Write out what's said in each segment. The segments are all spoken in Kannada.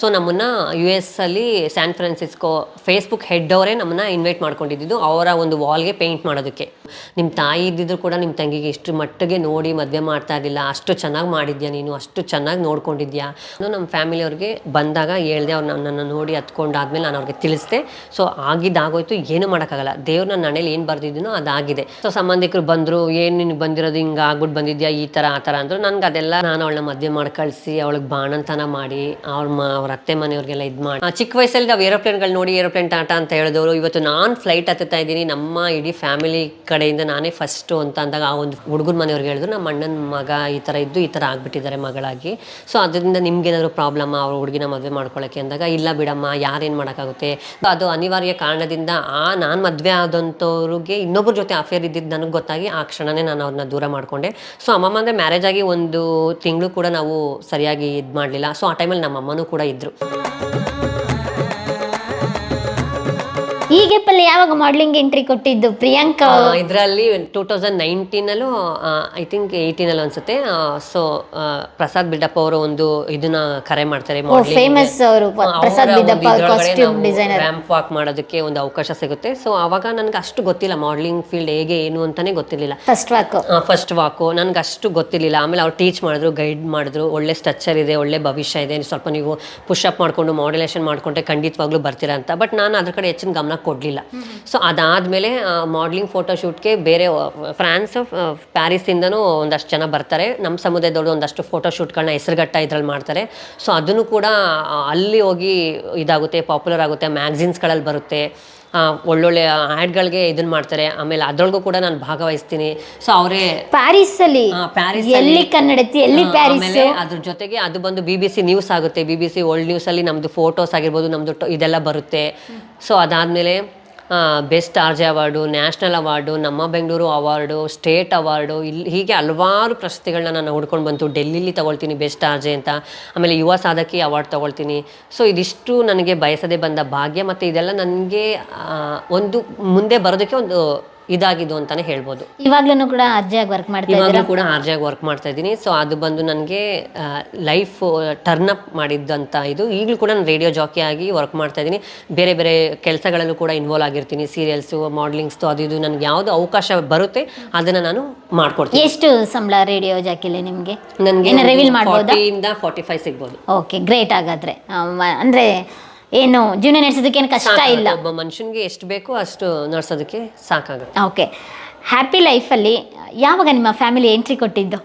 ಸೊ ನಮ್ಮನ್ನ ಯು ಎಸ್ ಅಲ್ಲಿ ಸ್ಯಾನ್ ಫ್ರಾನ್ಸಿಸ್ಕೋ ಫೇಸ್ಬುಕ್ ಹೆಡ್ ಅವರೇ ನಮ್ಮನ್ನ ಇನ್ವೈಟ್ ಮಾಡ್ಕೊಂಡಿದ್ದು ಅವರ ಒಂದು ವಾಲ್ಗೆ ಪೇಂಟ್ ಮಾಡೋದಕ್ಕೆ. ನಿಮ್ಮ ತಾಯಿ ಇದ್ದಿದ್ರು ಕೂಡ ನಿಮ್ಮ ತಂಗಿಗೆ ಇಷ್ಟು ಮಟ್ಟಿಗೆ ನೋಡಿ ಮದುವೆ ಮಾಡ್ತಾ ಇರಲಿಲ್ಲ. ಅಷ್ಟು ಚೆನ್ನಾಗಿ ಮಾಡಿದ್ಯಾ ನೀನು? ಅಷ್ಟು ಚೆನ್ನಾಗಿ ನೋಡ್ಕೊಂಡಿದ್ಯಾ? ನಮ್ಮ ಫ್ಯಾಮಿಲಿಯವ್ರಿಗೆ ಬಂದಾಗ ಹೇಳ್ದೆ, ಅವ್ರು ನನ್ನನ್ನು ನೋಡಿ ಹತ್ಕೊಂಡಾದ್ಮೇಲೆ ನಾನು ಅವ್ರಿಗೆ ತಿಳಿಸ್ದೆ. ಸೊ ಆಗಿದ್ದಾಗೋಯ್ತು, ಏನು ಮಾಡೋಕ್ಕಾಗಲ್ಲ. ದೇವ್ರು ನನ್ನ ಹಣೆಯಲ್ಲಿ ಏನು ಬರ್ದಿದ್ದೀನೋ ಅದಾಗಿದೆ. ಸೊ ಸಂಬಂಧಿಕರು ಬಂದರು, ಏನು ನಿನಗೆ ಬಂದಿರೋದು? ಹಿಂಗೆ ಆಗ್ಬಿಟ್ಟು ಬಂದಿದ್ಯಾ? ಈ ಥರ ಆ ಥರ ಅಂದರು. ನನಗೆ ಅದೆಲ್ಲ ನಾನು ಅವಳನ್ನ ಮದುವೆ ಮಾಡಿ ಕಳಿಸಿ, ಅವಳಿಗೆ ಬಾಣಂತನ ಮಾಡಿ, ಅವ್ರ ಮ ಅವ್ರ ಅತ್ತೆ ಮನೆಯವ್ರಿಗೆಲ್ಲ ಇದು ಮಾಡಿ. ಚಿಕ್ಕ ವಯಸ್ಸಲ್ಲಿ ನಾವು ಏರೋಪ್ಲೇನ್ಗಳು ನೋಡಿ, ಏರೋಪ್ಲೇನ್ ಟಾಟ ಅಂತ ಹೇಳಿದವರು, ಇವತ್ತು ನಾನು ಫ್ಲೈಟ್ ಹತ್ತುತ್ತಾ ಇದ್ದೀನಿ, ನಮ್ಮ ಇಡೀ ಫ್ಯಾಮಿಲಿ ಕಡೆಯಿಂದ ನಾನೇ ಫಸ್ಟು ಅಂತ ಅಂದಾಗ ಆ ಒಂದು ಹುಡುಗನ ಮನೆಯವ್ರಿಗೆ ಹೇಳಿದ್ರು, ನಮ್ಮ ಅಣ್ಣನ ಮಗ ಈ ಥರ ಇದ್ದು, ಈ ಥರ ಆಗಿಬಿಟ್ಟಿದ್ದಾರೆ ಮಗಳಾಗಿ. ಸೊ ಅದರಿಂದ ನಿಮ್ಗೇನಾದ್ರು ಪ್ರಾಬ್ಲಮ್ ಅವ್ರ ಹುಡುಗಿನ ಮದುವೆ ಮಾಡ್ಕೊಳ್ಳೋಕ್ಕೆ ಅಂದಾಗ, ಇಲ್ಲ ಬಿಡಮ್ಮ, ಯಾರೇನು ಮಾಡೋಕ್ಕಾಗುತ್ತೆ? ಅದು ಅನಿವಾರ್ಯ ಕಾರಣದಿಂದ ಆ, ನಾನು ಮದುವೆ ಆದಂಥವ್ರಿಗೆ ಇನ್ನೊಬ್ಬರ ಜೊತೆ ಅಫೇರ್ ಇದ್ದಿದ್ದು ನನಗೆ ಗೊತ್ತಾಗಿ ಆ ಕ್ಷಣನೇ ನಾನು ಅವ್ರನ್ನ ದೂರ ಮಾಡಿಕೊಂಡೆ. ಸೊ ಅಮ್ಮಮ್ಮ ಅಂದರೆ ಮ್ಯಾರೇಜ್ ಆಗಿ ಒಂದು ತಿಂಗಳು ಕೂಡ ನಾವು ಸರಿಯಾಗಿ ಇದು ಮಾಡಲಿಲ್ಲ. ಸೊ ಆ ಟೈಮಲ್ಲಿ ನಮ್ಮ ಅಮ್ಮನೂ ಕೂಡ ಇದ್ದರು ಈ ಗ್ಯಾಪಲ್ಲಿ ಯಾವಾಗ ಮಾಡ್ಲಿಂಗ್ ಎಂಟ್ರಿ ಕೊಟ್ಟಿದ್ದು ಪ್ರಿಯಾಂಕಾ ಇದರಲ್ಲಿ ಟೂ ತೌಸಂಡ್ ನೈನ್ಟೀನಲ್ಲೂ ಐ ಥಿಂಕ್ ಏಯ್ಟೀನಲ್ಲಿ ಅನ್ಸುತ್ತೆ. ಸೊ ಪ್ರಸಾದ್ ಬಿಡ್ಡಪ್ಪ ಅವರು ಒಂದು ಇದನ್ನ ಕರೆ ಮಾಡ್ತಾರೆ ಫೇಮಸ್ ಅವರು Prasad Bidappa costume designer ramp walk ಮಾಡೋದಕ್ಕೆ ಒಂದು ಅವಕಾಶ ಸಿಗುತ್ತೆ. ಸೊ ಅವಾಗ ನನಗೆ ಅಷ್ಟು ಗೊತ್ತಿಲ್ಲ ಮಾಡಲಿಂಗ್ ಫೀಲ್ಡ್ ಹೇಗೆ ಏನು ಅಂತಾನೆ ಗೊತ್ತಿರಲಿಲ್ಲ. ಫಸ್ಟ್ ವಾಕ್ ಫಸ್ಟ್ ವಾಕು ನನಗೆ ಅಷ್ಟು ಗೊತ್ತಿರಲಿಲ್ಲ. ಆಮೇಲೆ ಅವ್ರು ಟೀಚ್ ಮಾಡಿದ್ರು ಗೈಡ್ ಮಾಡಿದ್ರು. ಒಳ್ಳೆ ಸ್ಟ್ರಕ್ಚರ್ ಇದೆ ಒಳ್ಳೆ ಭವಿಷ್ಯ ಇದೆ. ಸ್ವಲ್ಪ ನೀವು ಪುಷಪ್ ಮಾಡಿಕೊಂಡು ಮಾಡ್ಯುಲೇಷನ್ ಮಾಡ್ಕೊಂಡ್ರೆ ಖಂಡಿತವಾಗ್ಲೂ ಬರ್ತೀರಾ ಅಂತ. ಬಟ್ ನಾನು ಅದ್ರ ಕಡೆ ಹೆಚ್ಚಿನ ಗಮನ ಕೊಡಲಿಲ್ಲ. ಸೊ ಅದಾದಮೇಲೆ ಮಾಡ್ಲಿಂಗ್ ಫೋಟೋಶೂಟ್ಗೆ ಬೇರೆ ಫ್ರಾನ್ಸ್ ಪ್ಯಾರಿಸಿಂದನೂ ಒಂದಷ್ಟು ಜನ ಬರ್ತಾರೆ. ನಮ್ಮ ಸಮುದಾಯದವ್ರು ಒಂದಷ್ಟು ಫೋಟೋಶೂಟ್ಗಳನ್ನ ಹೆಸರುಗಟ್ಟ ಇದ್ರಲ್ಲಿ ಮಾಡ್ತಾರೆ. ಸೊ ಅದನ್ನು ಕೂಡ ಅಲ್ಲಿ ಹೋಗಿ ಇದಾಗುತ್ತೆ ಪಾಪ್ಯುಲರ್ ಆಗುತ್ತೆ ಮ್ಯಾಗ್ಝಿನ್ಸ್ಗಳಲ್ಲಿ ಬರುತ್ತೆ. ಒಳ್ಳೊಳ್ಳೆ ಆ್ಯಡ್ಗಳಿಗೆ ಇದನ್ನ ಮಾಡ್ತಾರೆ. ಆಮೇಲೆ ಅದ್ರೊಳಗೂ ಕೂಡ ನಾನು ಭಾಗವಹಿಸ್ತೀನಿ. ಸೊ ಅವರೇ ಪ್ಯಾರಿಸ್ ಅಲ್ಲಿ ಪ್ಯಾರಿಸ್ ಎಲ್ಲಿ ಕನ್ನಡತಿ ಎಲ್ಲಿ ಪ್ಯಾರಿಸ್ ಆಮೇಲೆ ಅದ್ರ ಜೊತೆಗೆ ಅದು ಬಂದು ಬಿ ಬಿ ಸಿ ನ್ಯೂಸ್ ಆಗುತ್ತೆ. ಬಿ ಬಿ ಸಿ ಓಲ್ಡ್ ನ್ಯೂಸಲ್ಲಿ ನಮ್ಮದು ಫೋಟೋಸ್ ಆಗಿರ್ಬೋದು ನಮ್ಮದು ಇದೆಲ್ಲ ಬರುತ್ತೆ. ಸೊ ಅದಾದಮೇಲೆ best RJ award national award ನಮ್ಮ ಬೆಂಗಳೂರು ಅವಾರ್ಡು ಸ್ಟೇಟ್ ಅವಾರ್ಡು ಇಲ್ಲಿ ಹೀಗೆ ಹಲವಾರು ಪ್ರಶಸ್ತಿಗಳನ್ನ ನಾನು ಹುಡ್ಕೊಂಡು ಬಂತು. ಡೆಲ್ಲಿಲಿ ತಗೊಳ್ತೀನಿ ಬೆಸ್ಟ್ ಆರ್ಜೆ ಅಂತ. ಆಮೇಲೆ ಯುವ ಸಾಧಕಿ ಅವಾರ್ಡ್ ತಗೊಳ್ತೀನಿ. ಸೊ ಇದಿಷ್ಟು ನನಗೆ ಬಯಸದೆ ಬಂದ ಭಾಗ್ಯ. ಮತ್ತು ಇದೆಲ್ಲ ನನಗೆ ಒಂದು ಮುಂದೆ ಬರೋದಕ್ಕೆ ಒಂದು ಇದಾಗಿದ್ದು ಅಂತಾನೆ ಹೇಳ್ಬೋದು. ಇವಾಗ್ಲೂ ಕೂಡ ಅಜ್ಜಿಯಾಗಿ ವರ್ಕ್ ಮಾಡ್ತಾ ಇವಾಗಲೂ ಕೂಡ ಆಗಿ ವರ್ಕ್ ಮಾಡ್ತಾ ಇದ್ದೀನಿ. ಸೊ ಅದು ಬಂದು ನನಗೆ ಲೈಫ್ ಟರ್ನ್ ಅಪ್ ಮಾಡಿದ್ದಂತ ಇದು. ಈಗಲೂ ಕೂಡ ನಾನು ರೇಡಿಯೋ ಜಾಕಿ ಆಗಿ ವರ್ಕ್ ಮಾಡ್ತಾ ಇದ್ದೀನಿ. ಬೇರೆ ಬೇರೆ ಕೆಲಸಗಳಲ್ಲೂ ಕೂಡ ಇನ್ವಾಲ್ವ್ ಆಗಿರ್ತೀನಿ. ಸೀರಿಯಲ್ಸು ಮಾಡ್ಲಿಂಗ್ಸು ಅದು ಇದು ನನಗೆ ಯಾವುದು ಅವಕಾಶ ಬರುತ್ತೆ ಅದನ್ನು ನಾನು ಮಾಡ್ಕೊಡ್ತೀನಿ. ಎಷ್ಟು ಸಂಬಳ ರೇಡಿಯೋ ಜಾಕಿಲಿ ನಿಮಗೆ? ನನಗೆ ರಿವೀಲ್ ಮಾಡ್ಬೋದಾ? ಫಾರ್ಟಿ ಫೈವ್ ಸಿಗ್ಬೋದು. ಓಕೆ ಗ್ರೇಟ್ ಹಾಗಾದರೆ. ಅಂದ್ರೆ ಏನು ಜೀವನ ನಡೆಸೋದಕ್ಕೆ ಏನು ಕಷ್ಟ ಇಲ್ಲ. ಒಬ್ಬ ಮನುಷ್ಯನಿಗೆ ಎಷ್ಟು ಬೇಕೋ ಅಷ್ಟು ನಡ್ಸೋದಕ್ಕೆ ಸಾಕಾಗುತ್ತೆ. ಓಕೆ ಹ್ಯಾಪಿ ಲೈಫಲ್ಲಿ ಯಾವಾಗ ನಿಮ್ಮ ಫ್ಯಾಮಿಲಿ ಎಂಟ್ರಿ ಕೊಟ್ಟಿದ್ದು?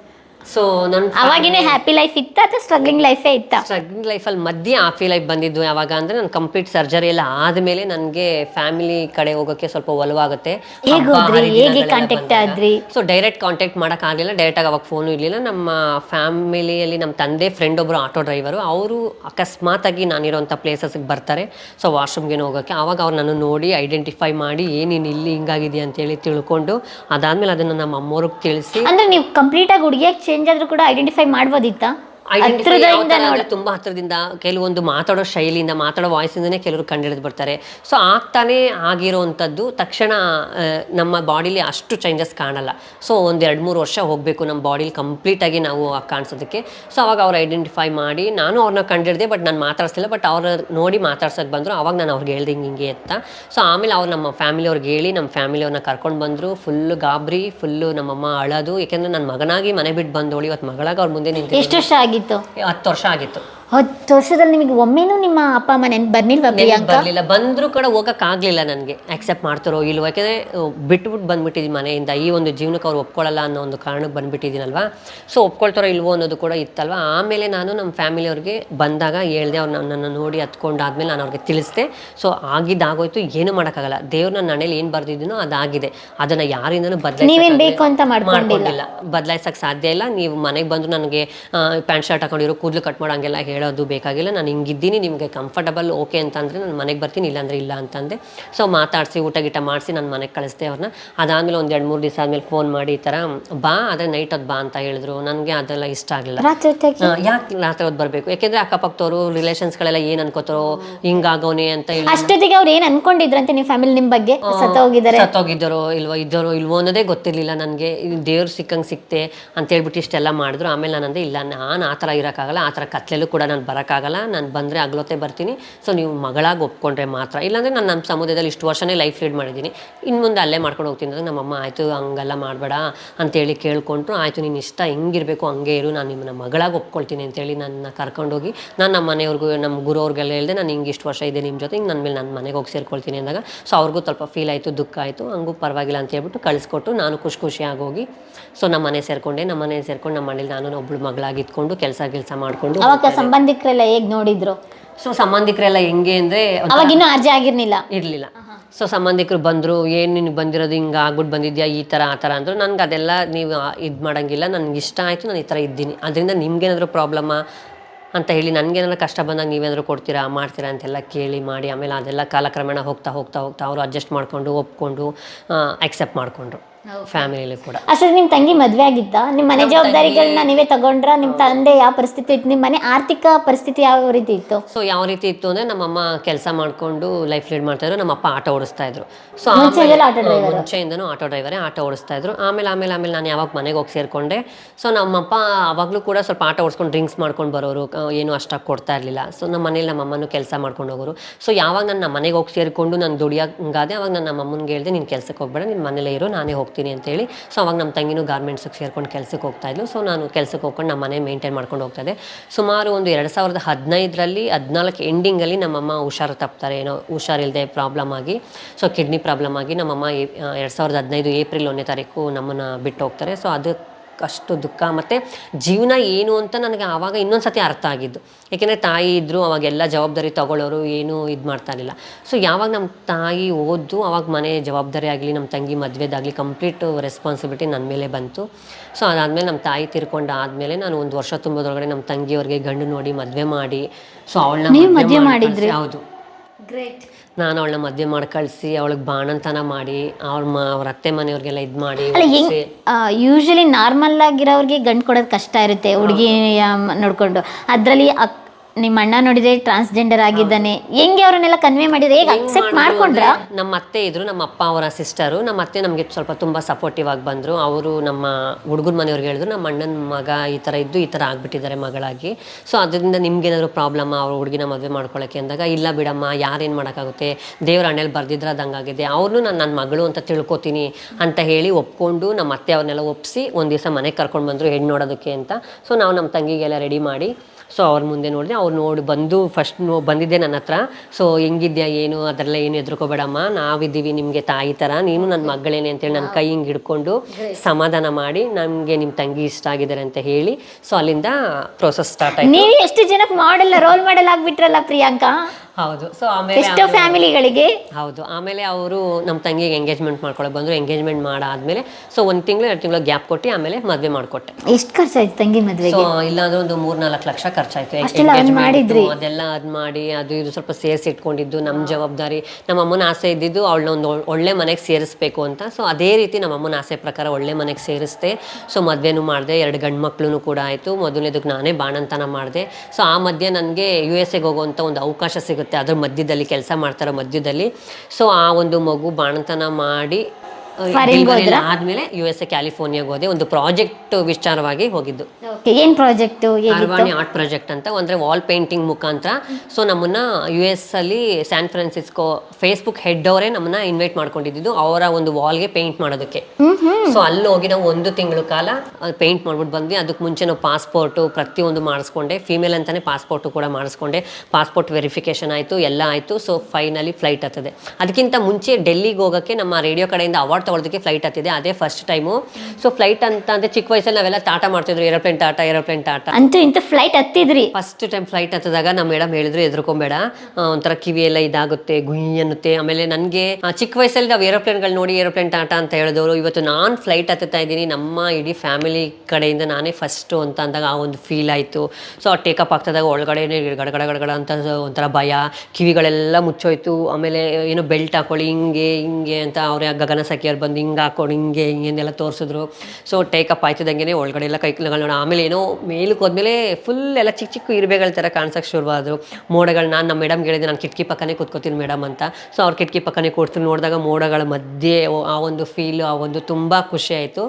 ಸೊ ನನ್ನ ಅವಾಗಿನೇ ಹ್ಯಾಪಿ ಲೈಫ್ ಇತ್ತ ಅಥವಾ ಸ್ಟ್ರಗ್ಲಿಂಗ್ ಲೈಫೇ ಇತ್ತ? ಸ್ಟ್ರಗ್ಲಿಂಗ್ ಲೈಫಲ್ಲಿ ಮಧ್ಯೆ ಹ್ಯಾಪಿ ಲೈಫ್ ಬಂದಿದ್ದು ಯಾವಾಗ ಅಂದ್ರೆ ನಾನು ಕಂಪ್ಲೀಟ್ ಸರ್ಜರಿ ಎಲ್ಲ ಆದ್ಮೇಲೆ ನನಗೆ ಫ್ಯಾಮಿಲಿ ಕಡೆ ಹೋಗೋಕೆ ಸ್ವಲ್ಪ ಒಲವಾಗುತ್ತೆ. ಹೇಗ್ ಹೋದ್ರಿ? ಹೇಗೆ ಕಾಂಟ್ಯಾಕ್ಟ್ ಆದ್ರಿ? ಸೊ ಡೈರೆಕ್ಟ್ ಕಾಂಟ್ಯಾಕ್ಟ್ ಮಾಡೋಕ್ಕಾಗಲಿಲ್ಲ ಡೈರೆಕ್ಟಾಗಿ ಅವಾಗ ಫೋನು ಇರಲಿಲ್ಲ. ನಮ್ಮ ಫ್ಯಾಮಿಲಿಯಲ್ಲಿ ನಮ್ಮ ತಂದೆ ಫ್ರೆಂಡ್ ಒಬ್ಬರು ಆಟೋ ಡ್ರೈವರು ಅವರು ಅಕಸ್ಮಾತಾಗಿ ನಾನಿರೋಂಥ ಪ್ಲೇಸಸ್ಗೆ ಬರ್ತಾರೆ. ಸೊ ವಾಶ್ರೂಮ್ಗೆ ಹೋಗೋಕ್ಕೆ ಅವಾಗ ಅವ್ರು ನನ್ನ ನೋಡಿ ಐಡೆಂಟಿಫೈ ಮಾಡಿ ಏನೇನು ಇಲ್ಲಿ ಹಿಂಗಾಗಿದೆಯಾ ಅಂತೇಳಿ ತಿಳ್ಕೊಂಡು ಅದಾದ್ಮೇಲೆ ಅದನ್ನು ನಮ್ಮ ಅಮ್ಮವ್ರಿಗೆ ತಿಳಿಸಿ. ಅಂದ್ರೆ ನೀವು ಕಂಪ್ಲೀಟ್ ಆಗಿ ಹುಡುಗಿಯಾಗಿ ಚೇಂಜ್ ಆದರೂ ಕೂಡ ಐಡೆಂಟಿಫೈ ಮಾಡ್ಬೋದಿತ್ತಾ? ಹತ್ರದಿಂದ ತುಂಬಾ ಹತ್ರದಿಂದ ಕೆಲವೊಂದು ಮಾತಾಡೋ ಶೈಲಿಯಿಂದ ಮಾತಾಡೋ ವಾಯ್ಸ್ ಇಂದನೇ ಕೆಲವರು ಕಂಡಿಡಿದು ಬರ್ತಾರೆ ಸೊ ಆಗ್ತಾನೆ ಆಗಿರೋವಂಥದ್ದು ತಕ್ಷಣ ನಮ್ಮ ಬಾಡಿಲಿ ಅಷ್ಟು ಚೇಂಜಸ್ ಕಾಣಲ್ಲ. ಸೊ ಒಂದು ಎರಡು ಮೂರು ವರ್ಷ ಹೋಗಬೇಕು ನಮ್ಮ ಬಾಡಿಲಿ ಕಂಪ್ಲೀಟ್ ಆಗಿ ನಾವು ಕಾಣಿಸೋದಕ್ಕೆ. ಸೊ ಅವಾಗ ಅವ್ರು ಐಡೆಂಟಿಫೈ ಮಾಡಿ ನಾನು ಅವ್ರನ್ನ ಕಂಡಿಡ್ದೆ ಬಟ್ ನಾನು ಮಾತಾಡ್ಸಿಲ್ಲ ಬಟ್ ಅವ್ರ ನೋಡಿ ಮಾತಾಡ್ಸೋಕೆ ಬಂದರು ಅವಾಗ ನಾನು ಅವ್ರಿಗೆ ಹೇಳ್ದೆ ಹಿಂಗೆ ಹಿಂಗೆ ಅಂತ. ಸೊ ಆಮೇಲೆ ಅವ್ರು ನಮ್ಮ ಫ್ಯಾಮಿಲಿ ಅವ್ರಿಗೆ ಹೇಳಿ ನಮ್ಮ ಫ್ಯಾಮಿಲಿಯವ್ರನ್ನ ಕರ್ಕೊಂಡು ಬಂದರು ಫುಲ್ಲು ಗಾಬರಿ ಫುಲ್ಲು ನಮ್ಮಮ್ಮ ಅಳೋದು ಯಾಕೆಂದರೆ ನನ್ನ ಮಗನಾಗಿ ಮನೆ ಬಿಟ್ಟು ಬಂದೋಳು ಇವತ್ತು ಮಗಳಾಗ ಅವ್ರ ಮುಂದೆ ನಿಂತು ಎಷ್ಟು ವರ್ಷ ಆಗಿತ್ತು. ಹತ್ತು ವರ್ಷ ಆಗಿತ್ತು. ಹತ್ತು ವರ್ಷದಲ್ಲಿ ನಿಮಗೆ ಒಮ್ಮೆನೂ ನಿಮ್ಮ ಅಪ್ಪ ಅಮ್ಮ ನೆನ್ಪು ಬರ್ನಿಲ್ವಾ ಪ್ರಿಯಾಂಕಾ? ಬರಲಿಲ್ಲ. ಬಂದರೂ ಕೂಡ ಹೋಗೋಕ್ಕಾಗಲಿಲ್ಲ ನನಗೆ. ಆಕ್ಸೆಪ್ಟ್ ಮಾಡ್ತಾರೋ ಇಲ್ವೋ? ಯಾಕೆಂದರೆ ಬಿಟ್ಬಿಟ್ಟು ಬಂದ್ಬಿಟ್ಟಿದ್ದೀನಿ ಮನೆಯಿಂದ. ಈ ಒಂದು ಜೀವನಕ್ಕೆ ಅವ್ರು ಒಪ್ಕೊಳ್ಳಲ್ಲ ಅನ್ನೋ ಒಂದು ಕಾರಣಕ್ಕೆ ಬಂದ್ಬಿಟ್ಟಿದ್ದೀನಲ್ವಾ ಸೊ ಒಪ್ಕೊಳ್ತಾರೋ ಇಲ್ವೋ ಅನ್ನೋದು ಕೂಡ ಇತ್ತಲ್ವ? ಆಮೇಲೆ ನಾನು ನಮ್ಮ ಫ್ಯಾಮಿಲಿಯವ್ರಿಗೆ ಬಂದಾಗ ಹೇಳ್ದೆ ಅವ್ರು ನನ್ನನ್ನು ನೋಡಿ ಹತ್ಕೊಂಡಾದ್ಮೇಲೆ ನಾನು ಅವ್ರಿಗೆ ತಿಳಿಸಿದೆ. ಸೊ ಆಗಿದ್ದಾಗೋಯ್ತು. ಏನು ಮಾಡೋಕ್ಕಾಗಲ್ಲ. ದೇವ್ರು ನನ್ನ ಹಣೆಯಲ್ಲಿ ಏನು ಬರ್ದಿದ್ದೀನೋ ಅದಾಗಿದೆ. ಅದನ್ನು ಯಾರಿಂದನೂ ನೀವೇನ್ ಬೇಕು ಅಂತ ಮಾಡ್ಕೊಂಡಿಲ್ಲ? ಬದಲಾಯಿಸೋಕೆ ಬದಲಾಯಿಸಕ್ಕೆ ಸಾಧ್ಯ ಇಲ್ಲ. ನೀವು ಮನೆಗೆ ಬಂದು ನನಗೆ ಪ್ಯಾಂಟ್ ಶರ್ಟ್ ಹಾಕೊಂಡಿರೋ ಕೂದಲು ಕಟ್ ಮಾಡೋಂಗೆಲ್ಲ ಹೇಳೋದು ಬೇಕಾಗಿಲ್ಲ. ನಾನು ಹಿಂಗಿದ್ದೀನಿ ನಿಮಗೆ ಕಂಫರ್ಟಬಲ್ ಓಕೆ ಅಂತಂದರೆ ನಾನು ಮನೆಗೆ ಬರ್ತೀನಿ ಇಲ್ಲಾಂದರೆ ಇಲ್ಲ ಅಂತಂದೆ. ಸೊ ಮಾತಾಡಿಸಿ ಊಟ ಗೀಟ ಮಾಡಿಸಿ ನಾನು ಮನೆಗೆ ಕಳಿಸ್ದೆ ಅವ್ರನ್ನ ಅದಾದಮೇಲೆ ಒಂದು ಎರಡು ಮೂರು ದಿವಸ ಆದಮೇಲೆ ಫೋನ್ ಮಾಡಿ ಈ ಥರ ಬಾ ಆದರೆ ನೈಟ್ ಅದು ಬಾ ಅಂತ ಹೇಳಿದ್ರು. ನನಗೆ ಅದೆಲ್ಲ ಇಷ್ಟ ಆಗಲಿಲ್ಲ ಯಾಕೆ ರಾತ್ರಿ ಹೊತ್ತು ಬರಬೇಕು? ಯಾಕೆಂದರೆ ಅಕ್ಕಪಕ್ಕದವರು ರಿಲೇಷನ್ಸ್ಗಳೆಲ್ಲ ಏನು ಅನ್ಕೋತಾರೋ ಹಿಂಗಾಗೋನೆ ಅಂತ ಹೇಳಿ ಅಷ್ಟೊತ್ತಿಗೆ ಅವ್ರು ಏನು ಅನ್ಕೊಂಡಿದ್ರಂತೆ ನಿಮ್ಮ ಫ್ಯಾಮಿಲಿ ನಿಮ್ಮ ಬಗ್ಗೆ? ಸತ್ತೋಗಿದ್ದಾರೆ? ಸತ್ತೋಗಿದ್ದಾರೋ ಇಲ್ವೋ ಇದ್ದಾರೋ ಇಲ್ವೋ ಅನ್ನೋದೇ ಗೊತ್ತಿರಲಿಲ್ಲ ನನಗೆ. ದೇವ್ರು ಸಿಕ್ಕಂಗೆ ಸಿಕ್ತೆ ಅಂತ ಹೇಳ್ಬಿಟ್ಟು ಇಷ್ಟೆಲ್ಲ ಮಾಡಿದ್ರು. ಆಮೇಲೆ ನಾನು ಅಂದೆ ಇಲ್ಲ ನಾನು ಆ ಥರ ಇರೋಕ್ಕಾಗಲ್ಲ ಆ ಥರ ಕತ್ಲೆಲ್ಲೂ ಕೂಡ ನಾನು ಬರೋಕ್ಕಾಗಲ್ಲ. ನಾನು ಬಂದರೆ ಅಗ್ಲೊತ್ತೆ ಬರ್ತೀನಿ. ಸೊ ನೀವು ಮಗಳಾಗಿ ಒಪ್ಕೊಂಡ್ರೆ ಮಾತ್ರ. ಇಲ್ಲಾಂದರೆ ನಾನು ನಮ್ಮ ಸಮುದಾಯದಲ್ಲಿ ಇಷ್ಟು ವರ್ಷನೇ ಲೈಫ್ ಲೀಡ್ ಮಾಡಿದ್ದೀನಿ. ಇನ್ನು ಮುಂದೆ ಅಲ್ಲೇ ಮಾಡ್ಕೊಂಡು ಹೋಗ್ತೀನಿ ಅಂದರೆ ನಮ್ಮಮ್ಮ ಆಯಿತು ಹಂಗೆಲ್ಲ ಮಾಡಬೇಡ ಅಂತೇಳಿ ಕೇಳ್ಕೊಂಡ್ರು. ಆಯಿತು ನೀನು ಇಷ್ಟ ಹೆಂಗಿರಬೇಕು ಹಂಗೆ ಇರು. ನಾನು ನಿಮ್ಮನ್ನ ಮಗಳಾಗಿ ಒಪ್ಕೊಳ್ತೀನಿ ಅಂತೇಳಿ ನನ್ನ ಕರ್ಕೊಂಡೋಗಿ ನಾನು ನಮ್ಮ ಮನೆಯವ್ರಿಗೂ ನಮ್ಮ ಗುರು ಅವ್ರಿಗೆಲ್ಲ ಹೇಳಿದೆ ನಾನು ಹಿಂಗೆ ಇಷ್ಟು ವರ್ಷ ಇದೆ ನಿಮ್ಮ ಜೊತೆ ಹಿಂಗೆ ನನ್ನ ಮೇಲೆ ನನ್ನ ಮನೆಗೆ ಹೋಗಿ ಸೇರ್ಕೊಳ್ತೀನಿ ಅಂದಾಗ. ಸೊ ಅವ್ರಿಗೂ ಸ್ವಲ್ಪ ಫೀಲ್ ಆಯಿತು ದುಃಖ ಆಯಿತು. ಹಂಗೂ ಪರವಾಗಿಲ್ಲ ಅಂತ ಹೇಳ್ಬಿಟ್ಟು ಕಳಿಸ್ಕೊಟ್ಟು ನಾನು ಖುಷಿ ಖುಷಿಯಾಗಿ ಹೋಗಿ ಸೊ ನಮ್ಮ ಮನೆ ಸೇರ್ಕೊಂಡೆ. ನಮ್ಮ ಮನೆ ಸೇರ್ಕೊಂಡು ನಮ್ಮ ಮನೇಲಿ ನಾನು ಒಬ್ಳು ಮಗಳಾಗಿ ಇದ್ಕೊಂಡು ಕೆಲಸ ಕೆಲಸ ಮಾಡಿಕೊಂಡು ಸಂಬಂಧಿಕರೆಲ್ಲ ಹೇಗ್ ನೋಡಿದ್ರು? ಸೊ ಸಂಬಂಧಿಕರೆಲ್ಲ ಹೆಂಗೆ ಅಂದರೆ ಅವಾಗ ಇನ್ನೂ ಅರ್ಜಿ ಆಗಿರ್ಲಿಲ್ಲ. ಇರಲಿಲ್ಲ. ಸೊ ಸಂಬಂಧಿಕರು ಬಂದರು ಏನು ನೀನು ಬಂದಿರೋದು ಹಿಂಗೆ ಆಗ್ಬಿಟ್ಟು ಬಂದಿದ್ಯಾ ಈ ಥರ ಆ ಥರ ಅಂದರು ನನಗೆ ಅದೆಲ್ಲ ನೀವು ಇದು ಮಾಡೋಂಗಿಲ್ಲ ನನಗೆ ಇಷ್ಟ ಆಯಿತು ನಾನು ಈ ಥರ ಇದ್ದೀನಿ. ಅದರಿಂದ ನಿಮ್ಗೇನಾದರೂ ಪ್ರಾಬ್ಲಮ್ಮ ಅಂತ ಹೇಳಿ ನನಗೇನಾದ್ರು ಕಷ್ಟ ಬಂದಾಗ ನೀವೇನಾದ್ರು ಕೊಡ್ತೀರಾ ಮಾಡ್ತೀರಾ? ಅಂತೆಲ್ಲ ಕೇಳಿ ಮಾಡಿ ಆಮೇಲೆ ಅದೆಲ್ಲ ಕಾಲಕ್ರಮೇಣ ಹೋಗ್ತಾ ಹೋಗ್ತಾ ಹೋಗ್ತಾ ಅವರು ಅಡ್ಜಸ್ಟ್ ಮಾಡ್ಕೊಂಡು ಒಪ್ಕೊಂಡು ಅಕ್ಸೆಪ್ಟ್ ಮಾಡಿಕೊಂಡ್ರು. ಫ್ಯಾಮಿಲಿಲಿ ಕೂಡ. ಅಷ್ಟೇ ನಿಮ್ಮ ತಂಗಿ ಮದುವೆ ಆಗಿದ್ದ? ನಿಮ್ಮ ಮನೆ ಜವಾಬ್ದಾರಿಗಳನ್ನ ನೀವೇ ತಗೊಂಡ್ರ? ನಿಮ್ಮ ತಂದೆ ಯಾವ ಪರಿಸ್ಥಿತಿ ಇತ್ತು? ನಿಮ್ಮ ಮನೆ ಆರ್ಥಿಕ ಪರಿಸ್ಥಿತಿ ಯಾವ ರೀತಿ ಇತ್ತು? ಸೊ ಯಾವ ರೀತಿ ಇತ್ತು ಅಂದ್ರೆ ನಮ್ಮಮ್ಮ ಕೆಲಸ ಮಾಡ್ಕೊಂಡು ಲೈಫ್ ಲೀಡ್ ಮಾಡ್ತಾ ಇದ್ರು ನಮ್ಮಪ್ಪ ಆಟೋ ಓಡಿಸ್ತಾ ಇದ್ರು. ಸೊ ಮುಂಚೆಯಿಂದಲೂ ಆಟೋ ಡ್ರೈವರ್ ಮುಂಚೆಯಿಂದನೂ ಆಟೋ ಡ್ರೈವರೇ ಆಟೋ ಓಡಿಸ್ತಾ ಇದ್ರು. ಆಮೇಲೆ ಆಮೇಲೆ ಆಮೇಲೆ ನಾನು ಯಾವಾಗ ಮನೆಗೆ ಹೋಗಿ ಸೇರ್ಕೊಂಡೆ ಸೊ ನಮ್ಮಪ್ಪ ಅವಾಗಲೂ ಕೂಡ ಸ್ವಲ್ಪ ಆಟೋ ಓಡಿಸ್ಕೊಂಡು ಡ್ರಿಂಕ್ಸ್ ಮಾಡ್ಕೊಂಡು ಬರೋರು ಏನು ಅಷ್ಟಾಗಿ ಕೊಡ್ತಾ ಇರಲಿಲ್ಲ. ಸೊ ನಮ್ಮ ಮನೇಲಿ ನಮ್ಮಮ್ಮನೂ ಕೆಲಸ ಮಾಡ್ಕೊಂಡು ಹೋಗೋರು. ಸೊ ಯಾವಾಗ ನಾನು ನಮ್ಮ ಮನೆಗೆ ಹೋಗಿ ಸೇರಿಕೊಂಡು ನಾನು ದುಡಿಯೋಂಗಾದೆ ಅವಾಗ ನಾನು ನಮ್ಮಮ್ಮನಿಗೆ ಹೇಳಿದೆ ನೀನು ಕೆಲಸಕ್ಕೆ ಹೋಗ್ಬೇಡ ನಿನ್ನ ಮನೇಲೇ ಇರೋ ನಾನೇ ಹೋಗ್ತೀನಿ ಅಂತೇಳಿ. ಸೊ ಅವಾಗ ನಮ್ಮ ತಂಗಿನೂ ಗಾರ್ಮೆಂಟ್ಸಿಗೆ ಸೇರ್ಕೊಂಡು ಕೆಲಸಕ್ಕೆ ಹೋಗ್ತಾ ಇದ್ಲು. ಸೊ ನಾನು ಕೆಲಸಕ್ಕೆ ಹೋಗ್ಕೊಂಡು ನಮ್ಮ ಮನೆ ಮೇಂಟೈನ್ ಮಾಡ್ಕೊಂಡು ಹೋಗ್ತಾ ಸುಮಾರು ಒಂದು ಎರಡು ಸಾವಿರದ ಹದಿನೈದರಲ್ಲಿ, ಹದಿನಾಲ್ಕು ಎಂಡಿಂಗಲ್ಲಿ ನಮ್ಮಮ್ಮ ಹುಷಾರು ತಪ್ತಾರೆ. ಏನೋ ಹುಷಾರಿಲ್ಲದೆ ಪ್ರಾಬ್ಲಮ್ ಆಗಿ. ಸೊ ಕಿಡ್ನಿ ಪ್ರಾಬ್ಲಮ್ ಆಗಿ ನಮ್ಮಮ್ಮ ಎರಡು ಸಾವಿರದ ಹದಿನೈದು ಏಪ್ರಿಲ್ ಒಂದನೇ ತಾರೀಕು ನಮ್ಮನ್ನು ಬಿಟ್ಟು ಹೋಗ್ತಾರೆ. ಸೊ ಅದು ಅಷ್ಟು ದುಃಖ. ಮತ್ತು ಜೀವನ ಏನು ಅಂತ ನನಗೆ ಆವಾಗ ಇನ್ನೊಂದು ಸತಿ ಅರ್ಥ ಆಗಿದ್ದು. ಏಕೆಂದರೆ ತಾಯಿ ಇದ್ದರು ಅವಾಗೆಲ್ಲ ಜವಾಬ್ದಾರಿ ತಗೊಳ್ಳೋರು ಏನೂ ಇದು ಮಾಡ್ತಾ ಇರಲಿಲ್ಲ. ಸೊ ಯಾವಾಗ ನಮ್ಮ ತಾಯಿ ಓದ್ದು ಅವಾಗ ಮನೆ ಜವಾಬ್ದಾರಿ ಆಗಲಿ ನಮ್ಮ ತಂಗಿ ಮದುವೆದಾಗಲಿ ಕಂಪ್ಲೀಟ್ ರೆಸ್ಪಾನ್ಸಿಬಿಲಿಟಿ ನನ್ನ ಮೇಲೆ ಬಂತು. ಸೊ ಅದಾದಮೇಲೆ ನಮ್ಮ ತಾಯಿ ತಿರ್ಕೊಂಡು ಆದಮೇಲೆ ನಾನು ಒಂದು ವರ್ಷ ತುಂಬೋದ್ರೊಳಗಡೆ ನಮ್ಮ ತಂಗಿಯವ್ರಿಗೆ ಗಂಡು ನೋಡಿ ಮದುವೆ ಮಾಡಿ. ಸೊ ಅವಳನ್ನ ಮದುವೆ ಮಾಡಿದ್ರಿ? ಹೌದು. ಗ್ರೇಟ್ ನಾನು ಅವಳನ್ನ ಮದುವೆ ಮಾಡಿ ಕಳಿಸಿ ಅವಳಿಗೆ ಬಾಣಂತನ ಮಾಡಿ ಅವ್ರ ಮ ಅವ್ರ ಅತ್ತೆ ಮನೆಯವ್ರಿಗೆಲ್ಲ ಇದು ಮಾಡಿ ಅಲ್ಲ ಹೆಂಗ್ ಒಪ್ಸಿ. ಯೂಶಲಿ ನಾರ್ಮಲ್ ಆಗಿರೋರಿಗೆ ಗಂಡು ಕೊಡೋದು ಕಷ್ಟ ಇರುತ್ತೆ ಹುಡುಗಿ ನೋಡ್ಕೊಂಡು ಅದರಲ್ಲಿ ನಿಮ್ಮ ಅಣ್ಣ ನೋಡಿದ್ರೆ ಟ್ರಾನ್ಸ್ಜೆಂಡರ್ ಆಗಿದ್ದಾನೆ. ಹೆಂಗೆ ಅವ್ರನ್ನೆಲ್ಲ ಕನ್ವೆ ಮಾಡಿದ್ರೆ? ಹೇಗೆ ಅಕ್ಸೆಪ್ಟ್ ಮಾಡ್ಕೊಂಡ್ರ? ನಮ್ಮ ಅತ್ತೆ ಇದ್ರು ನಮ್ಮ ಅಪ್ಪ ಅವರ ಸಿಸ್ಟರು ನಮ್ಮ ಅತ್ತೆ ನಮಗೆ ಸ್ವಲ್ಪ ತುಂಬ ಸಪೋರ್ಟಿವ್ ಆಗಿ ಬಂದರು. ಅವರು ನಮ್ಮ ಹುಡುಗನ ಮನೆಯವ್ರಿಗೆ ಹೇಳಿದ್ರು ನಮ್ಮ ಅಣ್ಣನ ಮಗ ಈ ಥರ ಇದ್ದು ಈ ಥರ ಆಗ್ಬಿಟ್ಟಿದ್ದಾರೆ ಮಗಳಾಗಿ. ಸೊ ಅದರಿಂದ ನಿಮ್ಗೇನಾದ್ರು ಪ್ರಾಬ್ಲಮ್ ಅವ್ರ ಹುಡುಗಿನ ಮದುವೆ ಮಾಡ್ಕೊಳ್ಳೋಕ್ಕೆ ಅಂದಾಗ ಇಲ್ಲ ಬಿಡಮ್ಮ ಯಾರೇನು ಮಾಡೋಕ್ಕಾಗುತ್ತೆ? ದೇವ್ರ ಅಣ್ಣಲ್ಲಿ ಬರ್ದಿದ್ರೆ ಅದು ಹಂಗಾಗಿದೆ. ಅವ್ರನ್ನೂ ನಾನು ನನ್ನ ಮಗಳು ಅಂತ ತಿಳ್ಕೊತೀನಿ ಅಂತ ಹೇಳಿ ಒಪ್ಕೊಂಡು ನಮ್ಮ ಅತ್ತೆ ಅವ್ರನ್ನೆಲ್ಲ ಒಪ್ಪಿಸಿ ಒಂದು ದಿವಸ ಮನೆಗೆ ಕರ್ಕೊಂಡು ಬಂದರು ಹೆಣ್ಣು ನೋಡೋದಕ್ಕೆ ಅಂತ. ಸೊ ನಾವು ನಮ್ಮ ತಂಗಿಗೆಲ್ಲ ರೆಡಿ ಮಾಡಿ ಸೊ ಅವ್ರ ಮುಂದೆ ನೋಡಿದೆ ಅವ್ರು ನೋಡಿ ಬಂದು ಫಸ್ಟ್ ನೋ ಬಂದಿದ್ದೆ ನನ್ನ ಹತ್ರ. ಸೊ ಹೆಂಗಿದ್ಯಾ ಏನು ಅದರಲ್ಲ ಏನು ಎದುರ್ಕೋಬೇಡಮ್ಮ ನಾವಿದ್ದೀವಿ ನಿಮಗೆ ತಾಯಿ ಥರ ನೀನು ನನ್ನ ಮಗಳೇನೆ ಅಂತೇಳಿ ನನ್ನ ಕೈ ಹಿಂಗೆ ಹಿಡ್ಕೊಂಡು ಸಮಾಧಾನ ಮಾಡಿ ನಮಗೆ ನಿಮ್ಮ ತಂಗಿ ಇಷ್ಟ ಆಗಿದ್ದಾರೆ ಅಂತ ಹೇಳಿ ಸೊ ಅಲ್ಲಿಂದ ಪ್ರೋಸೆಸ್ ಸ್ಟಾರ್ಟ್ ಆಯಿತು. ನೀವು ಎಷ್ಟು ಜನಕ್ಕೆ ಮಾಡಲ್ಲ ರೋಲ್ ಮಾಡೆಲ್ ಆಗ್ಬಿಟ್ರಲ್ಲ ಪ್ರಿಯಾಂಕಾ? ಹೌದು. ಸೊ ಆಮೇಲೆ ಎಷ್ಟೋ ಫ್ಯಾಮಿಲಿಗಳಿಗೆ. ಹೌದು. ಆಮೇಲೆ ಅವರು ನಮ್ಮ ತಂಗಿಗೆ ಎಂಗೇಜ್ಮೆಂಟ್ ಮಾಡ್ಕೊಳಕ್ಕೆ ಬಂದ್ರು. ಎಂಗೇಜ್ಮೆಂಟ್ ಮಾಡಾದ್ಮೇಲೆ ಸೊ ಒಂದು ತಿಂಗಳು ಎರಡು ತಿಂಗಳು ಗ್ಯಾಪ್ ಕೊಟ್ಟು ಆಮೇಲೆ ಮದುವೆ ಮಾಡ್ಕೊಟ್ಟೆ. ಎಷ್ಟು ಖರ್ಚಾಯ್ತು ತಂಗಿ ಮದ್ವೆಗೆ? ಸೊ ಇಲ್ಲಾಂದ್ರೆ ಒಂದು ಮೂರ್ ನಾಲ್ಕು ಲಕ್ಷ ಖರ್ಚಾಯ್ತು. ಅಷ್ಟೆಲ್ಲ ಮಾಡಿದ್ರಿ? ಅದೆಲ್ಲ ಅದ್ ಮಾಡಿ ಅದು ಇದು ಸ್ವಲ್ಪ ಸೇರಿಸಿ ಇಟ್ಕೊಂಡಿದ್ದು ನಮ್ಮ ಜವಾಬ್ದಾರಿ. ನಮ್ಮ ಅಮ್ಮನ ಆಸೆ ಇದ್ದಿದ್ದು ಅವಳನ್ನ ಒಂದು ಒಳ್ಳೆ ಮನೆಗೆ ಸೇರಿಸ್ಬೇಕು ಅಂತ. ಸೊ ಅದೇ ರೀತಿ ನಮ್ಮ ಅಮ್ಮನ ಆಸೆ ಪ್ರಕಾರ ಒಳ್ಳೆ ಮನೆಗೆ ಸೇರಿಸ್ದೆ. ಸೊ ಮದುವೆನೂ ಮಾಡಿದೆ. ಎರಡು ಗಂಡು ಮಕ್ಳು ಕೂಡ ಆಯಿತು. ಮೊದಲನೇದಕ್ಕೆ ನಾನೇ ಬಾಣಂತನ ಮಾಡಿದೆ. ಸೊ ಆ ಮಧ್ಯೆ ನನಗೆ ಯು ಎಸ್ ಎಗೆ ಹೋಗುವಂಥ ಒಂದು ಅವಕಾಶ ಸಿಗುತ್ತೆ ಅದ್ರ ಮಧ್ಯದಲ್ಲಿ ಕೆಲಸ ಮಾಡ್ತಾರೋ ಮಧ್ಯದಲ್ಲಿ. ಸೊ ಆ ಒಂದು ಮಗು ಬಾಣಂತನ ಮಾಡಿ ಆದ್ಮೇಲೆ ಯು ಎಸ್ ಎ ಕ್ಯಾಲಿಫೋರ್ನಿಯಾಗೆ ಹೋದೆ. ಒಂದು ಪ್ರಾಜೆಕ್ಟ್ ವಿಚಾರವಾಗಿ ಹೋಗಿದ್ದು. ಏನ್ ಪ್ರಾಜೆಕ್ಟ್? ಅರ್ವಾಣಿ ಆರ್ಟ್ ಪ್ರಾಜೆಕ್ಟ್ ಅಂತ ಅಂದ್ರೆ ವಾಲ್ ಪೇಂಟಿಂಗ್ ಮುಖಾಂತರ. ಸೊ ನಮ್ಮನ್ನ ಯು ಎಸ್ ಅಲ್ಲಿ ಸ್ಯಾನ್ ಫ್ರಾನ್ಸಿಸ್ಕೋ ಫೇಸ್ಬುಕ್ ಹೆಡ್ ಅವರೇ ನಮ್ಮನ್ನ ಇನ್ವೈಟ್ ಮಾಡ್ಕೊಂಡಿದ್ದು. ಅವರ ಒಂದು ವಾಲ್ಗೆ ಪೇಂಟ್ ಮಾಡೋದಕ್ಕೆ. ಸೊ ಅಲ್ಲಿ ಹೋಗಿ ನಾವು ಒಂದು ತಿಂಗಳು ಕಾಲ ಪೇಂಟ್ ಮಾಡ್ಬಿಟ್ಟು ಬಂದ್ವಿ. ಅದಕ್ಕೆ ಮುಂಚೆ ನಾವು ಪಾಸ್ಪೋರ್ಟ್ ಪ್ರತಿಯೊಂದು ಮಾಡಿಸ್ಕೊಂಡೆ. ಫಿಮೇಲ್ ಅಂತಾನೆ ಪಾಸ್ಪೋರ್ಟ್ ಕೂಡ ಮಾಡಿಸ್ಕೊಂಡೆ. ಪಾಸ್ಪೋರ್ಟ್ ವೆರಿಫಿಕೇಶನ್ ಆಯ್ತು ಎಲ್ಲ ಆಯ್ತು. ಸೊ ಫೈನಲಿ ಫ್ಲೈಟ್ ಹತ್ತದೆ ಅದಕ್ಕಿಂತ ಮುಂಚೆ ಡೆಲ್ಲಿಗೆ ಹೋಗಕ್ಕೆ ನಮ್ಮ ರೇಡಿಯೋ ಕಡೆಯಿಂದ ಅವಾರ್ಡ್ ತಗೊಳ್ಳೋದಕ್ಕೆ ಫ್ಲೈಟ್ ಹತ್ತಿದೆ ಅದೇ ಫಸ್ಟ್ ಟೈಮು ಸೊ ಫ್ಲೈಟ್ ಅಂತ ಅಂದ್ರೆ ಚಿಕ್ಕ ವಯಸ್ಸಲ್ಲಿ ನಾವೆಲ್ಲ ಟಾಟಾ ಮಾಡ್ತಿದ್ರು ಏರೋಪ್ಲೇನ್ ಟಾಟಾ ಏರೋಪ್ಲೇನ್ ಟಾಟಾ. ಅಂತೂ ಇಂತ ಫ್ಲೈಟ್ ಹತ್ತಿದ್ರಿ. ಫಸ್ಟ್ ಟೈಮ್ ಫ್ಲೈಟ್ ಹತ್ತದಾಗ ನಮ್ಮ ಮೇಡಮ್ ಹೇಳಿದ್ರು ಎದ್ರುಕೊಂಬೇಡ. ಒಂಥರ ಕಿವಿ ಎಲ್ಲ ಇದಾಗುತ್ತೆ ಗುಯ್ ಅನ್ನುತ್ತೆ. ಆಮೇಲೆ ನನಗೆ ಚಿಕ್ಕ ವಯಸ್ಸಲ್ಲಿ ನಾವು ಏರೋಪ್ಲೇನ್ಗಳು ನೋಡಿ ಏರೋಪ್ಲೇನ್ ಟಾಟಾ ಅಂತ ಹೇಳಿದವರು ಇವತ್ತು ನಾನು ಫ್ಲೈಟ್ ಹತ್ತುತ್ತಾ ಇದ್ದೀನಿ. ನಮ್ಮ ಇಡೀ ಫ್ಯಾಮಿಲಿ ಕಡೆಯಿಂದ ನಾನೇ ಫಸ್ಟು ಅಂತ ಅಂದಾಗ ಆ ಒಂದು ಫೀಲ್ ಆಯಿತು. ಸೊ ಆ ಟೇಕಪ್ ಆಗ್ತದಾಗ ಒಳಗಡೆ ಗಡಗಡ ಗಡಗಡ ಅಂತ ಒಂಥರ ಭಯ ಕಿವಿಗಳೆಲ್ಲ ಮುಚ್ಚೋಯ್ತು. ಆಮೇಲೆ ಏನೋ ಬೆಲ್ಟ್ ಹಾಕೊಳ್ಳಿ ಹಿಂಗೆ ಹಿಂಗೆ ಅಂತ ಅವ್ರ ಗಗನ ಸಖಿಯರು ಬಂದು ಹಿಂಗೆ ಹಾಕೊಂಡು ಹಿಂಗೆ ಹಿಂಗೆಲ್ಲ ತೋರಿಸಿದ್ರು. ಸೊ ಟೇಕಪ್ ಆಯ್ತಿದ್ದಂಗೆ ಒಳಗಡೆ ಎಲ್ಲ ಕೈಗಳು ಆಮೇಲೆ ಏನೋ ಮೇಲಕ್ಕೆ ಹೋದ್ಮೇಲೆ ಫುಲ್ ಎಲ್ಲ ಚಿಕ್ಕ ಚಿಕ್ಕ ಇರುವೆಗಳ ಥರ ಕಾಣಿಸೋಕೆ ಶುರುವಾದ್ರು. ಮೋಡಗಳು ನಾನು ನಮ್ಮ ಮೇಡಮ್ಗೆ ಹೇಳಿದೆ ನಾನು ಕಿಟಕಿ ಪಕ್ಕನೇ ಕೂತ್ಕೋತೀನಿ ಮೇಡಮ್ ಅಂತ. ಸೊ ಅವ್ರು ಕಿಟಕಿ ಪಕ್ಕನೇ ಕೂರ್ತೀನಿ ನೋಡಿದಾಗ ಮೋಡಗಳ ಮಧ್ಯೆ ಆ ಒಂದು ಫೀಲ್ ಆ ಒಂದು ತುಂಬ ಖುಷಿ ಆಯಿತು.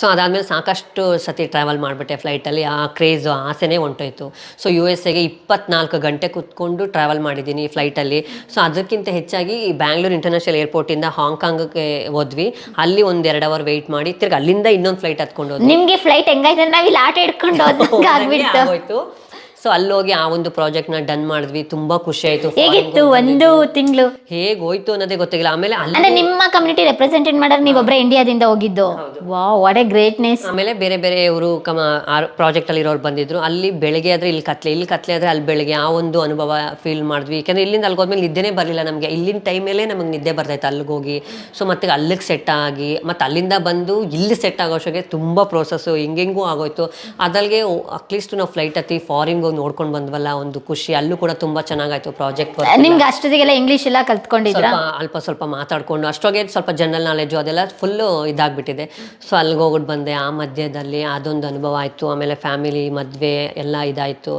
ಸೊ ಅದಾದಮೇಲೆ ಸಾಕಷ್ಟು ಸತಿ ಟ್ರಾವೆಲ್ ಮಾಡಿಬಿಟ್ಟೆ ಫ್ಲೈಟಲ್ಲಿ ಆ ಕ್ರೇಜು ಆಸೆನೇ ಹೊಂಟೋಯ್ತು. ಸೊ ಯು ಎಸ್ ಎಗೆ ಇಪ್ಪತ್ನಾಲ್ಕು ಗಂಟೆ ಕುತ್ಕೊಂಡು ಟ್ರಾವೆಲ್ ಮಾಡಿದ್ದೀನಿ ಫ್ಲೈಟಲ್ಲಿ ಸೊ ಅದಕ್ಕಿಂತ ಹೆಚ್ಚಾಗಿ ಬ್ಯಾಂಗ್ಳೂರು ಇಂಟರ್ನ್ಯಾಷನಲ್ ಏರ್ಪೋರ್ಟಿಂದ ಹಾಂಗ್ಕಾಂಗ್ಗೆ ಹೋದ್ವಿ. ಅಲ್ಲಿ ಒಂದು ಎರಡು ಅವರ್ ವೆಯ್ಟ್ ಮಾಡಿ ತಿರ್ಗಿ ಅಲ್ಲಿಂದ ಇನ್ನೊಂದು ಫ್ಲೈಟ್ ಹತ್ಕೊಂಡು ಹೋದ್ವಿ. ನಿಮಗೆ ಫ್ಲೈಟ್ ಹೆಂಗಾಯ್ತು ನಾವು ಇಲ್ಲಿ ಆಟ ಹಿಡ್ಕೊಂಡು ಹೋಯ್ತು ಸೊ ಅಲ್ಲೋಗಿ ಆ ಒಂದು ಪ್ರಾಜೆಕ್ಟ್ನ ಡನ್ ಮಾಡಿದ್ವಿ. ತುಂಬಾ ಖುಷಿ ಆಯ್ತು. ಹೇಗಿತ್ತು? ಒಂದು ತಿಂಗಳು? ಹೇಗೋಯ್ತು ಹೋಯ್ತು ಅನ್ನೋದೇ ಗೊತ್ತಿಲ್ಲ. ಆಮೇಲೆ ಅಲ್ಲಿ ಅಂದ್ರೆ ನಿಮ್ಮ ಕಮ್ಯುನಿಟಿ ರೆಪ್ರೆಸೆಂಟೇಟ್ ಮಾಡೋರು ನೀವೊಬ್ಬರೇ ಇಂಡಿಯಾದಿಂದ ಹೋಗಿದ್ದು. ವಾವ್ ವಾಟ್ ಎ ಗ್ರೇಟ್ನೆಸ್ ಆಮೇಲೆ ಬೇರೆ ಬೇರೆ ಇವರು ಕಮ ಪ್ರಾಜೆಕ್ಟ್ ಅಲ್ಲಿ ಇರೋರು ಬಂದಿದ್ರು. ಅಲ್ಲಿ ಬೆಳಗ್ಗೆ ಆದ್ರೆ ಇಲ್ಲಿ ಕತ್ಲೆ ಇಲ್ಲಿ ಕತ್ಲೆ ಆದ್ರೆ ಅಲ್ಲಿ ಬೆಳಗ್ಗೆ ಆ ಒಂದು ಅನುಭವ ಫೀಲ್ ಮಾಡಿದ್ವಿ. ಯಾಕಂದ್ರೆ ಇಲ್ಲಿಂದ ಅಲ್ಲಿಗೆ ಹೋದ್ಮೇಲೆ ನಿದ್ದೆನೇ ಬರಲಿಲ್ಲ ನಮಗೆ. ಇಲ್ಲಿನ ಟೈಮಲ್ಲೇ ನಮಗೆ ನಿದ್ದೆ ಬರ್ತೈತೆ ಅಲ್ಲಿಗೆ ಹೋಗಿ. ಸೊ ಮತ್ತೆ ಅಲ್ಲಿಗೆ ಸೆಟ್ ಆಗಿ ಮತ್ತೆ ಅಲ್ಲಿಂದ ಬಂದು ಇಲ್ಲಿ ಸೆಟ್ ಆಗೋ ತುಂಬಾ ಪ್ರೋಸೆಸ್ ಹಿಂಗೆಂಗೂ ಆಗೋಯ್ತು. ಅದಲ್ಗೆ ಅಟ್ಲೀಸ್ಟ್ ನಾವು ಫ್ಲೈಟ್ ಹತ್ತಿ ಫಾರಿನ್ಗೆ ಹೋಗಿ ನೋಡ್ಕೊಂಡು ಬಂದ್ವಲ್ಲ ಒಂದು ಖುಷಿ. ಅಲ್ಲೂ ಕೂಡ ತುಂಬಾ ಚೆನ್ನಾಗಾಯ್ತು ಪ್ರಾಜೆಕ್ಟ್ ನಿಮ್ಗೆ ಅಷ್ಟೊತ್ತಿಗೆಲ್ಲ ಇಂಗ್ಲಿಷ್ ಎಲ್ಲ ಕಲ್ತ್ಕೊಂಡಿದ್ರ ಸ್ವಲ್ಪ ಅಲ್ಪ ಸ್ವಲ್ಪ ಮಾತಾಡ್ಕೊಂಡು ಅಷ್ಟೊಗೆ ಸ್ವಲ್ಪ ಜನರಲ್ ನಾಲೆಜು ಅದೆಲ್ಲ ಫುಲ್ಲು ಇದಾಗ್ಬಿಟ್ಟಿದೆ. ಸೊ ಅಲ್ಲಿಗೆ ಹೋಗ್ಬಿಟ್ಟು ಬಂದೆ. ಆ ಮಧ್ಯದಲ್ಲಿ ಅದೊಂದು ಅನುಭವ ಆಯಿತು. ಆಮೇಲೆ ಫ್ಯಾಮಿಲಿ ಮದುವೆ ಎಲ್ಲ ಇದಾಯಿತು.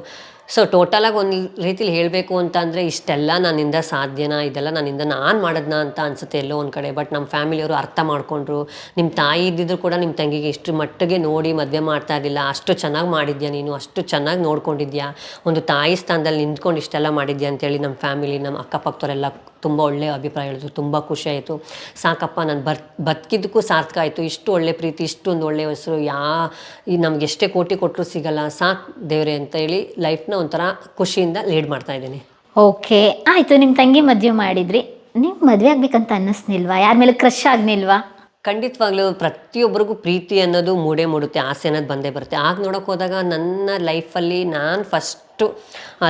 ಸೊ ಟೋಟಲಾಗಿ ಒಂದು ರೀತಿಲಿ ಹೇಳಬೇಕು ಅಂತ ಅಂದರೆ ಇಷ್ಟೆಲ್ಲ ನನ್ನಿಂದ ಸಾಧ್ಯನಾ? ಇದೆಲ್ಲ ನನ್ನಿಂದ ನಾನು ಮಾಡೋದ್ನ ಅಂತ ಅನ್ಸುತ್ತೆ ಎಲ್ಲೋ ಒಂದು ಕಡೆ. ಬಟ್ ನಮ್ಮ ಫ್ಯಾಮಿಲಿಯವರು ಅರ್ಥ ಮಾಡ್ಕೊಂಡ್ರು. ನಿಮ್ಮ ತಾಯಿ ಇದ್ದಿದ್ರು ಕೂಡ ನಿಮ್ಮ ತಂಗಿಗೆ ಇಷ್ಟು ಮಟ್ಟಿಗೆ ನೋಡಿ ಮದುವೆ ಮಾಡ್ತಾ ಇರಲಿಲ್ಲ ಅಷ್ಟು ಚೆನ್ನಾಗಿ ಮಾಡಿದ್ಯಾ ನೀನು? ಅಷ್ಟು ಚೆನ್ನಾಗಿ ನೋಡ್ಕೊಂಡಿದ್ಯಾ? ಒಂದು ತಾಯಿ ಸ್ಥಾನದಲ್ಲಿ ನಿಂತ್ಕೊಂಡು ಇಷ್ಟೆಲ್ಲ ಮಾಡಿದ್ಯಾ ಅಂತೇಳಿ ನಮ್ಮ ಫ್ಯಾಮಿಲಿ ನಮ್ಮ ಅಕ್ಕಪಕ್ಕದವರೆಲ್ಲ ತುಂಬ ಒಳ್ಳೆಯ ಅಭಿಪ್ರಾಯ ಹೇಳಿದ್ರು ತುಂಬ ಖುಷಿ ಆಯಿತು. ಸಾಕಪ್ಪ ನಾನು ಬರ್ ಬದುಕಿದ್ದಕ್ಕೂ ಸಾರ್ಥಕ ಆಯಿತು. ಇಷ್ಟು ಒಳ್ಳೆ ಪ್ರೀತಿ ಇಷ್ಟೊಂದು ಒಳ್ಳೆಯ ಹೆಸರು ಯಾ ಈ ನಮ್ಗೆ ಎಷ್ಟೇ ಕೋಟಿ ಕೊಟ್ಟರು ಸಿಗಲ್ಲ. ಸಾಕು ದೇವ್ರೆ ಅಂತ ಹೇಳಿ ಲೈಫ್ನ ಒಂಥರ ಖುಷಿಯಿಂದ ಲೀಡ್ ಮಾಡ್ತಾ ಇದ್ದೀನಿ. ಓಕೆ ಆಯಿತು. ನಿಮ್ಮ ತಂಗಿ ಮದುವೆ ಮಾಡಿದ್ರಿ. ನಿಮ್ಗೆ ಮದುವೆ ಆಗ್ಬೇಕಂತ ಅನ್ನಿಸ್ನಿಲ್ವಾ? ಯಾರ ಮೇಲೆ ಕ್ರಶ್ ಆಗ್ನಿಲ್ವಾ? ಖಂಡಿತವಾಗ್ಲೂ ಪ್ರತಿಯೊಬ್ಬರಿಗೂ ಪ್ರೀತಿ ಅನ್ನೋದು ಮೂಡೇ ಮೂಡುತ್ತೆ. ಆಸೆ ಅನ್ನೋದು ಬಂದೇ ಬರುತ್ತೆ. ಆಗ ನೋಡೋಕೆ ಹೋದಾಗ ನನ್ನ ಲೈಫಲ್ಲಿ ನಾನು ಫಸ್ಟು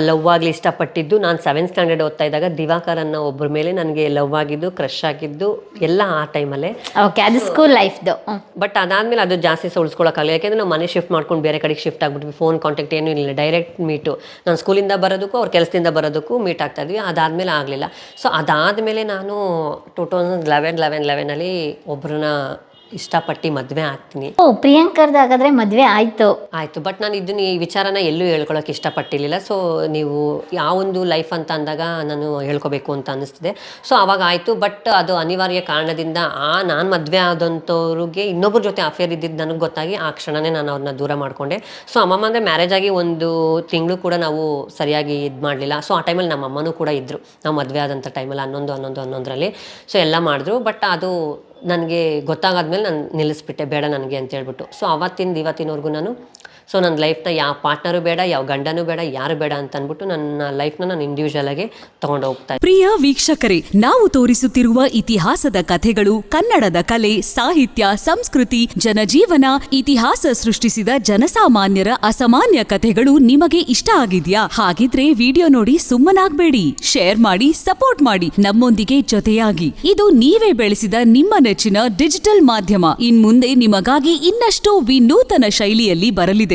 ಲವ್ ಆಗಲಿ ಇಷ್ಟಪಟ್ಟಿದ್ದು ನಾನು ಸೆವೆಂತ್ ಸ್ಟ್ಯಾಂಡರ್ಡ್ ಓದ್ತಾ ಇದ್ದಾಗ ದಿವಾಕರ್ ಅನ್ನೋ ಒಬ್ಬರ ಮೇಲೆ ನನಗೆ ಲವ್ ಆಗಿದ್ದು ಕ್ರಶ್ ಆಗಿದ್ದು ಎಲ್ಲ ಆ ಟೈಮಲ್ಲೇ ಓಕೆ ಅದು ಸ್ಕೂಲ್ ಲೈಫ್ದು ಬಟ್ ಅದಾದಮೇಲೆ ಅದು ಜಾಸ್ತಿ ಉಳಿಸ್ಕೊಳಕ್ಕಾಗಲ್ಲ ಯಾಕೆಂದರೆ ನಾವು ಮನೆ ಶಿಫ್ಟ್ ಮಾಡ್ಕೊಂಡು ಬೇರೆ ಕಡೆಗೆ ಶಿಫ್ಟ್ ಆಗ್ಬಿಟ್ವಿ. ಫೋನ್ ಕಾಂಟ್ಯಾಕ್ಟ್ ಏನೂ ಇಲ್ಲ. ಡೈರೆಕ್ಟ್ ಮೀಟು ನಾನು ಸ್ಕೂಲಿಂದ ಬರೋದಕ್ಕೂ ಅವ್ರ ಕೆಲಸದಿಂದ ಬರೋದಕ್ಕೂ ಮೀಟ್ ಆಗ್ತಾ ಇದ್ವಿ. ಅದಾದಮೇಲೆ ಆಗಲಿಲ್ಲ. ಸೊ ಅದಾದಮೇಲೆ ನಾನು ಟೂ ತೌಸಂಡ್ ಲೆವೆನ್ ಲೆವೆನ್ ಲೆವೆನಲ್ಲಿ ಒಬ್ಬರನ್ನ ಇಷ್ಟಪಟ್ಟು ಮದುವೆ ಆಗ್ತೀನಿ. ಓ ಪ್ರಿಯಾಂಕರ್ದು ಹಾಗಾದ್ರೆ ಮದ್ವೆ ಆಯ್ತು. ಆಯಿತು ಬಟ್ ನಾನು ಇದನ್ನ ಈ ವಿಚಾರನ ಎಲ್ಲೂ ಹೇಳ್ಕೊಳಕ್ಕೆ ಇಷ್ಟಪಟ್ಟಿರಲಿಲ್ಲ. ಸೊ ನೀವು ಯಾವ ಒಂದು ಲೈಫ್ ಅಂತ ಅಂದಾಗ ನಾನು ಹೇಳ್ಕೊಬೇಕು ಅಂತ ಅನಿಸ್ತಿದೆ ಸೊ ಅವಾಗ ಆಯ್ತು ಬಟ್ ಅದು ಅನಿವಾರ್ಯ ಕಾರಣದಿಂದ ಆ ನಾನು ಮದುವೆ ಆದಂಥವ್ರಿಗೆ ಇನ್ನೊಬ್ಬರ ಜೊತೆ ಅಫೇರ್ ಇದ್ದಿದ್ದು ನನಗೆ ಗೊತ್ತಾಗಿ ಆ ಕ್ಷಣನೇ ನಾನು ಅವ್ರನ್ನ ದೂರ ಮಾಡಿಕೊಂಡೆ. ಸೊ ಅಮ್ಮಮ್ಮ ಅಂದರೆ ಮ್ಯಾರೇಜ್ ಆಗಿ ಒಂದು ತಿಂಗಳು ಕೂಡ ನಾವು ಸರಿಯಾಗಿ ಇದು ಮಾಡಲಿಲ್ಲ. ಸೊ ಆ ಟೈಮಲ್ಲಿ ನಮ್ಮ ಅಮ್ಮನೂ ಕೂಡ ಇದ್ದರು ನಾವು ಮದುವೆ ಆದಂಥ ಟೈಮಲ್ಲಿ ಹನ್ನೊಂದು ಹನ್ನೊಂದು ಹನ್ನೊಂದರಲ್ಲಿ. ಸೊ ಎಲ್ಲ ಮಾಡಿದ್ರು ಬಟ್ ಅದು ನನಗೆ ಗೊತ್ತಾಗಾದ್ಮೇಲೆ ನಾನು ನಿಲ್ಲಿಸ್ಬಿಟ್ಟೆ ಬೇಡ ನನಗೆ ಅಂತ ಹೇಳ್ಬಿಟ್ಟು ಸೊ ಅವತ್ತಿಂದ ಇವತ್ತಿನವರೆಗೂ ನಾನು ಸೊ ನನ್ನ ಲೈಫ್ನ ಯಾವ ಪಾರ್ಟ್ನರು ಬೇಡ, ಯಾವ ಗಂಡನೂ ಬೇಡ, ಯಾರು ಬೇಡ ಅಂತ ಅಂದ್ಬಿಟ್ಟು ನನ್ನ ಲೈಫ್ನ ನಾನು ಇಂಡಿವಿಜುವಲ್ ಆಗಿ ತಗೊಂಡು ಹೋಗ್ತಾ ಪ್ರಿಯ ವೀಕ್ಷಕರೇ, ನಾವು ತೋರಿಸುತ್ತಿರುವ ಇತಿಹಾಸದ ಕಥೆಗಳು, ಕನ್ನಡದ ಕಲೆ, ಸಾಹಿತ್ಯ, ಸಂಸ್ಕೃತಿ, ಜನಜೀವನ, ಇತಿಹಾಸ ಸೃಷ್ಟಿಸಿದ ಜನಸಾಮಾನ್ಯರ ಅಸಾಮಾನ್ಯ ಕಥೆಗಳು ನಿಮಗೆ ಇಷ್ಟ ಆಗಿದ್ಯಾ? ಹಾಗಿದ್ರೆ ವಿಡಿಯೋ ನೋಡಿ ಸುಮ್ಮನಾಗ್ಬೇಡಿ. ಶೇರ್ ಮಾಡಿ ಸಪೋರ್ಟ್ ಮಾಡಿ, ನಮ್ಮೊಂದಿಗೆ ಜೊತೆಯಾಗಿ. ಇದು ನೀವೇ ಬೆಳೆಸಿದ ನಿಮ್ಮ ನೆಚ್ಚಿನ ಡಿಜಿಟಲ್ ಮಾಧ್ಯಮ. ಇನ್ಮುಂದೆ ನಿಮಗಾಗಿ ಇನ್ನಷ್ಟು ವಿನೂತನ ಶೈಲಿಯಲ್ಲಿ ಬರಲಿದೆ.